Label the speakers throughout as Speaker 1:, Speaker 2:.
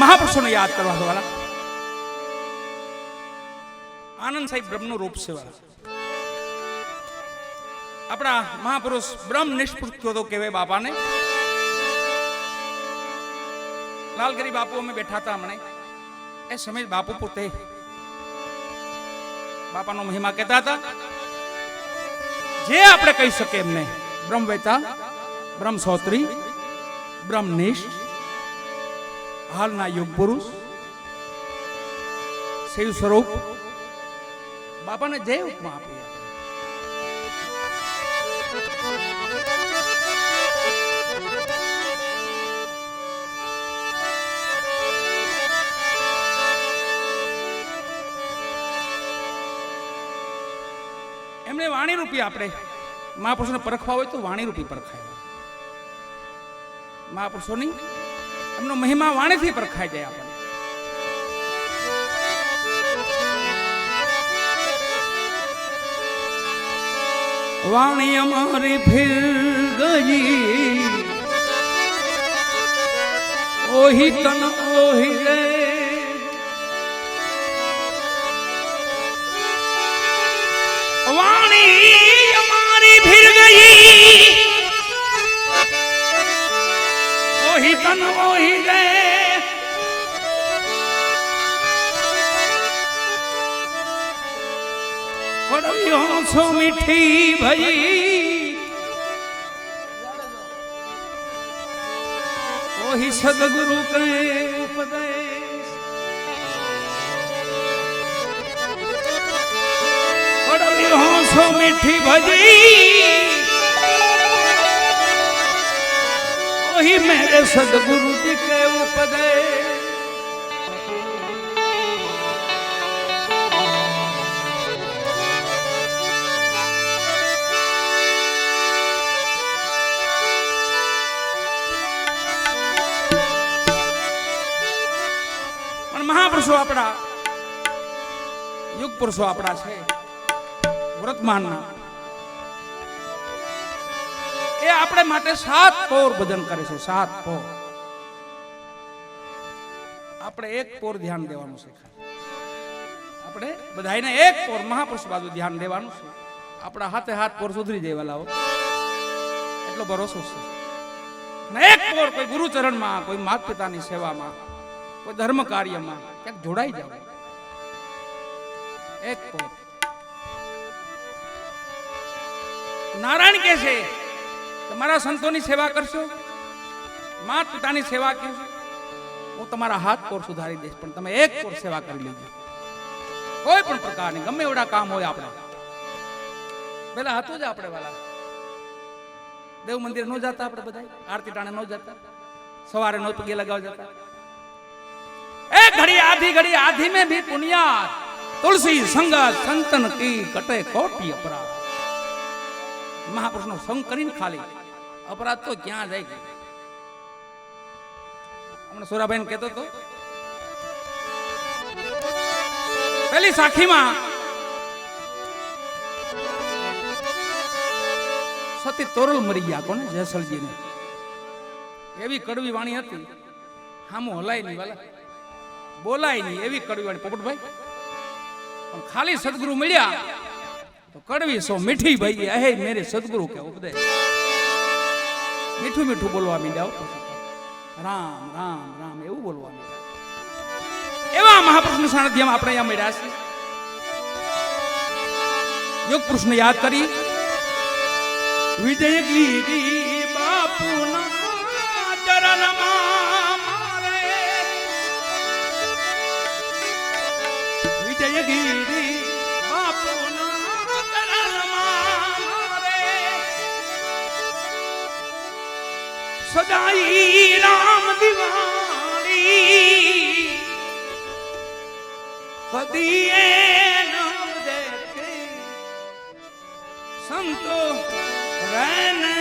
Speaker 1: મહાપુરુષોને યાદ કરવા દ્વારા. આનંદ સાહેબ બ્રહ્મનું રૂપ છે આપણા મહાપુરુષ બ્રહ્મ નિષ્પૃત થયો તો કહેવાય બાપાને. લાલગરી બાપુ અમે બેઠા હતા હમણે. એ સમય બાપુ પોતે બાપાનો મહિમા કહેતા હતા. જે આપણે કહી શકીએ એમને બ્રહ્મવેતા બ્રહ્મ સોત્રી બ્રહ્મનિષ્ઠ હાલના યુગ પુરુષ, શિવ સ્વરૂપ, બાપાને જય ઉપમા આપી એમને વાણી રૂપી આપણે, મહાપુરુષને પરખવા હોય તો વાણી રૂપી પરખાય. મહાપુરુષોની એમનો મહિમા વાણીથી પરખાઈ જાય આપણને. વાણી અમારી ફિર ગઈ. ઓહી તન ઓહી તન મોહી દે પડ્યો છો મીઠી ભઈ. ઓહી સદગુરુ કહે ઉપદેશ. પડ્યો છો મીઠી ભજી ઓહી મેરે સદગુરુ જી કે ઉપદેશ પણ મહાપુરુષો આપણા યુગ પુરુષો આપણા છે વર્તમાનના. એ આપણે માટે સાત પોર ભજન કરે છે, સાત પોર. આપણે એક પોર ધ્યાન દેવાનું છે આપણે બધાને એક પોર મહાપુરુષ બાજુ ધ્યાન દેવાનું છે. આપણા હાથે હાથ પોર સુધરી જાય લાવો એટલો ભરોસો છે. એક પોર કોઈ ગુરુચરણમાં, કોઈ માત પિતાની સેવામાં, કોઈ ધર્મ કાર્યમાં ક્યાંક જોડાઈ જાવ. એક પોર. નારાયણ કે છે તમારા સંતોની સેવા કરશો? માત પિતાની સેવા કરશો હું તમારા હાથ કોર સુધારી દઈશ, પણ તમે એક કોર સેવા કરી લેજો. કોઈ પણ પ્રકારની, ગમે એવડા કામ હોય આપણે. પેલા હતું જ આપણે વાલા. દેવ મંદિર ન જતા આપણે બધા આરતી ટાણે ન જતા. સવારે નો પગે લગાવ જતા. એ ઘડી આધી ઘડી આધી મેં ભી પુનિયા તુલસી સંગા સંતન કી કટે કોટી અપરાધ. મહાપુરુષ નો સંગ કરીને ખાલી. અપરાધ તો ક્યાં જાય? હમણાં સુરાભાઈ કહેતો હતો પેલી સાખીમાં સતી તોરલ મરી ગયા. કોને? જેસલજીને એવી કડવી વાણી હતી. હામું હલાય નહીં વાલા. બોલાય નહીં એવી કડવી વાણી. પોપટભાઈ, પણ ખાલી સદગુરુ મળ્યા. તો કડવી સો મીઠી ભાઈ અહે મેરે સદગુરુ કે ઉપદેશ. મીઠું મીઠું બોલવા મીડ્યા રામ રામ રામ, એવું બોલવા મીડ્યા. એવા મહાપુરુષના સાનિધ્યમાં આપણે અહીંયા મળ્યા છીએ. યોગ પુરુષને યાદ કરી. વિજયગીરી બાપુના ચરણમાં મારે. વિજયગીરી બાપુના સદાઈ રામ દિવાળી કદી એ ન દેખે સંતો રહેને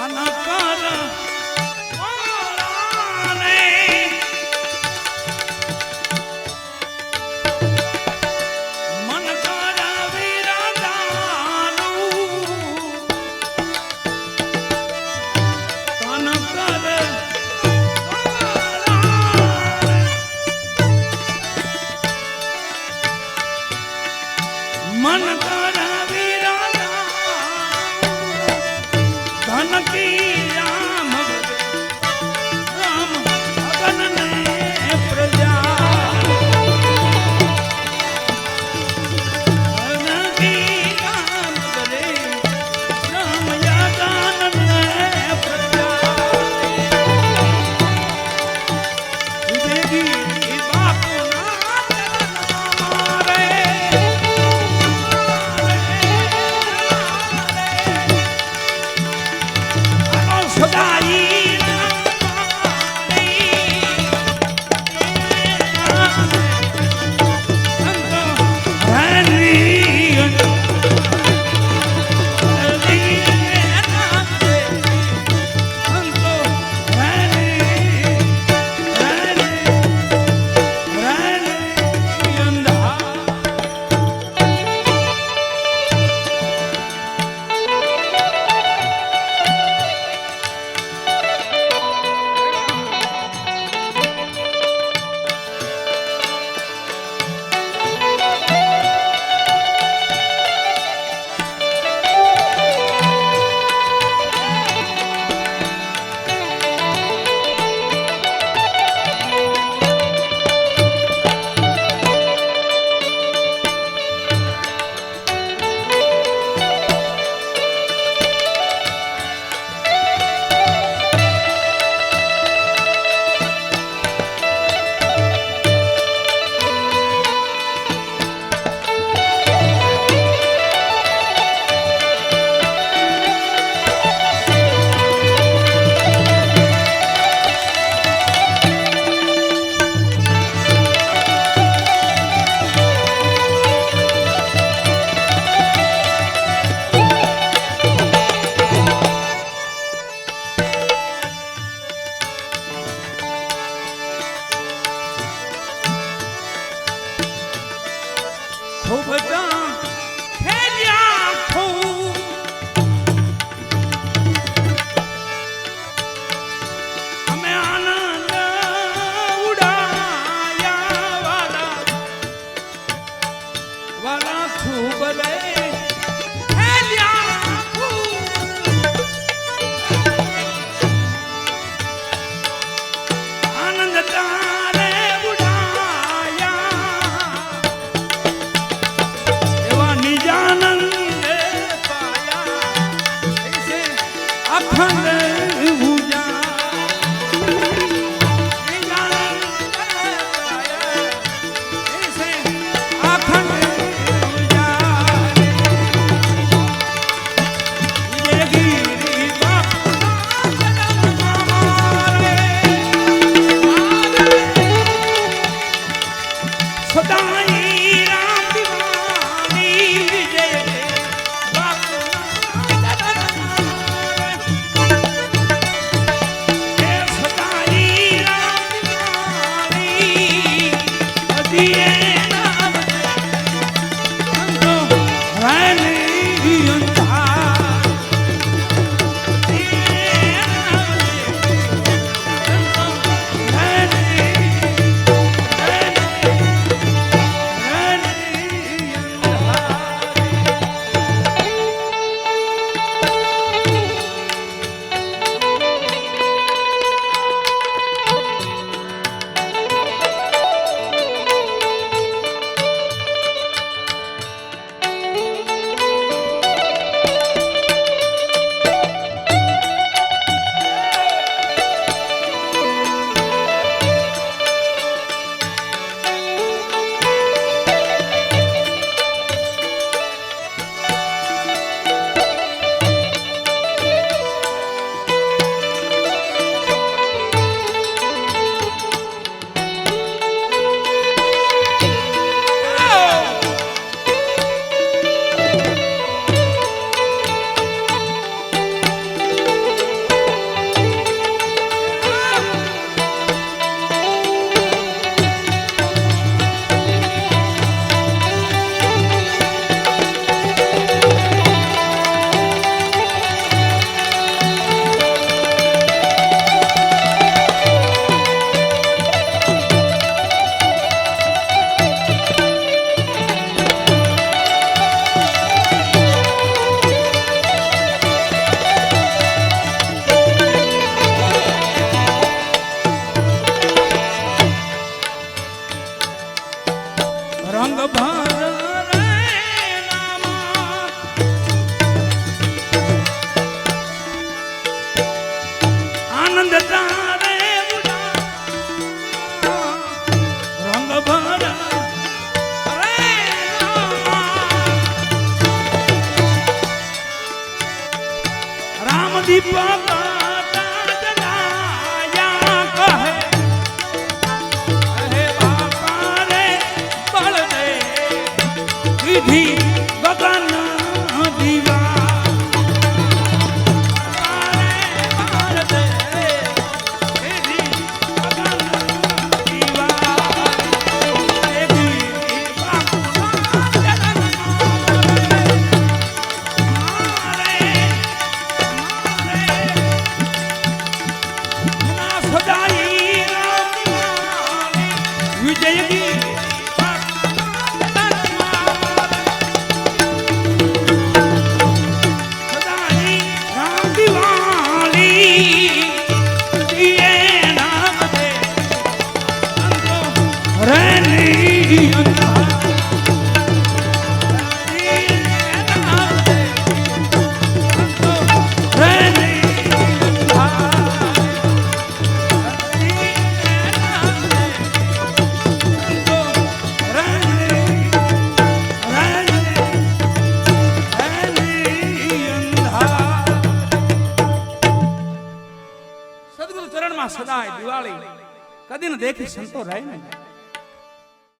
Speaker 1: ધનકર